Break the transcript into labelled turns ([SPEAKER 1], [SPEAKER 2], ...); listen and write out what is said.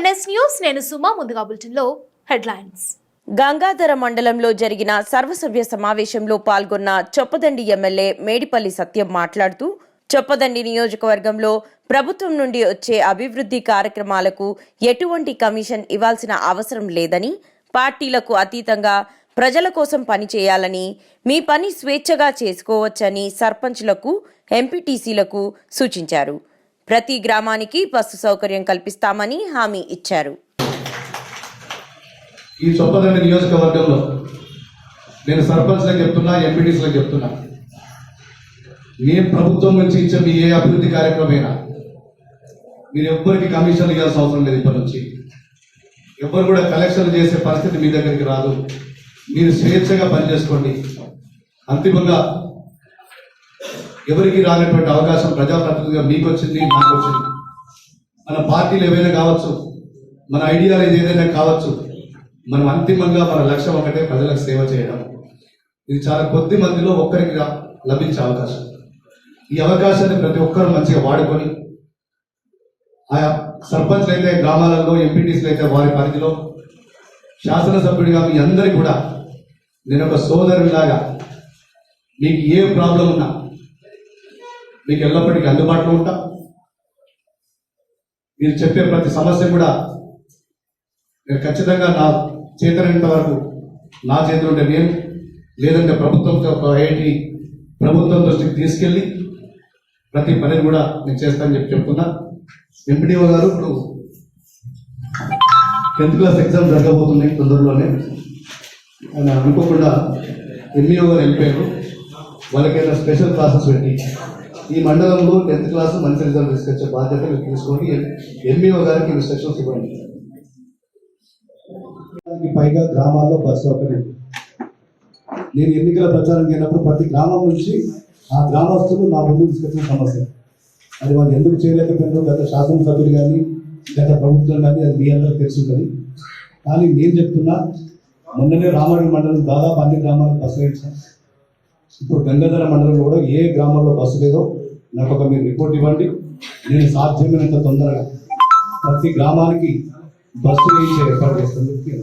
[SPEAKER 1] NS news నేను సుమా ముందుగా బులెటిన్లో హెడ్లైన్స్.
[SPEAKER 2] గంగాధర మండలంలో జరిగిన సర్వసభ్య సమావేశంలో పాల్గొన్న చొప్పదండి ఎమ్మెల్యే మేడిపల్లి సత్యం మాట్లాడుతూ చొప్పదండి నియోజకవర్గంలో ప్రభుత్వం నుండి వచ్చే అభివృద్ధి కార్యక్రమాలకు ఎటువంటి కమిషన్ ఇవ్వాల్సిన అవసరం లేదని పార్టీలకు అతీతంగా ప్రజల కోసం పనిచేయాలని మీ పని స్వేచ్ఛగా చేసుకోవచ్చని సర్పంచ్లకు ఎంపీటీసీలకు సూచించారు. ప్రతి గ్రామానికి బస్సు సౌకర్యం కల్పిస్తామని హామీ ఇచ్చారు.
[SPEAKER 3] ఈ చొప్పదండి నియోజకవర్గంలో నేను సర్పంచ్లకు చెప్తున్నా ఎంపీటీస్లకు చెప్తున్నా. ఏ ప్రభుత్వం నుంచి ఇచ్చే మీ ఏ అభివృద్ధి కార్యక్రమమైనా మీరు ఎవ్వరికి కమిషన్ ఇవ్వాల్సిన అవసరం లేదు ఇప్పటి నుంచి. ఎవ్వరు కూడా కలెక్షన్ చేసే పరిస్థితి మీ దగ్గరికి రాదు. మీరు స్వేచ్ఛగా పనిచేసుకోండి. అంతిమంగా ఎవరికి రానటువంటి అవకాశం ప్రజాప్రతినిధిగా మీకు వచ్చింది నాకు వచ్చింది మన పార్టీలు ఏవైనా కావచ్చు మన ఐడియాలు ఏదైనా కావచ్చు మనం అంతిమంగా మన లక్ష్యం ఒకటే ప్రజలకు సేవ చేయడం. ఇది చాలా కొద్ది మందిలో ఒక్కరికి లభించే అవకాశం. ఈ అవకాశాన్ని ప్రతి ఒక్కరు మంచిగా వాడుకొని ఆయా సర్పంచ్లు అయితే గ్రామాలలో ఎంపీటీసీలు అయితే వారి పరిధిలో శాసనసభ్యుడిగా మీ అందరికీ కూడా నేను ఒక సోదరుడిలాగా మీకు ఏ ప్రాబ్లం ఉన్నా మీకు ఎల్లప్పటికీ అందుబాటులో ఉంటా. మీరు చెప్పే ప్రతి సమస్య కూడా నేను ఖచ్చితంగా నా చేతనంత వరకు నా చేతిలో ఉంటే నేను లేదంటే ప్రభుత్వంతో ఐఐటి ప్రభుత్వం దృష్టికి తీసుకెళ్ళి ప్రతి పనిని కూడా నేను చేస్తానని చెప్పి చెప్తున్నా. ఎంపీడీఓ గారు ఇప్పుడు టెన్త్ క్లాస్ ఎగ్జామ్ జరగబోతుంది తొందరలోనే. ఆయన అనుకోకుండా ఎంఈఓ గారు వెళ్ళిపోయారు. వాళ్ళకైనా స్పెషల్ క్లాసెస్ పెట్టి ఈ మండలంలో టెన్త్ క్లాస్ మంచి రిజల్ట్ తీసుకొచ్చే బాధ్యత మీరు తీసుకొని ఎంఈఓ గారికి ఇన్స్ట్రక్షన్స్ ఇవ్వండి.
[SPEAKER 4] దానికి పైగా గ్రామాల్లో బస్సు సౌకర్యం నేను ఎన్నికల ప్రచారం చేయనప్పుడు ప్రతి గ్రామం నుంచి ఆ గ్రామస్తులు నా ముందు తీసుకొచ్చిన సమస్య. అది వాళ్ళు ఎందుకు చేయలేకపోయినారో గత శాసనసభ్యులు కానీ గత ప్రభుత్వం కానీ అది మీ అందరూ తెలుసుంటుంది. కానీ నేను చెప్తున్నా మొన్ననే రామడి మండలం దాదాపు అన్ని గ్రామాలకు బస్సు వేయించాం. ఇప్పుడు గంగాధర మండలంలో కూడా ఏ గ్రామంలో బస్సు లేదో నాకు ఒక మీరు రిపోర్ట్ ఇవ్వండి. నేను సాధ్యమైనంత తొందరగా ప్రతి గ్రామానికి బస్సు వేయించే ఏర్పాటు చేస్తాను.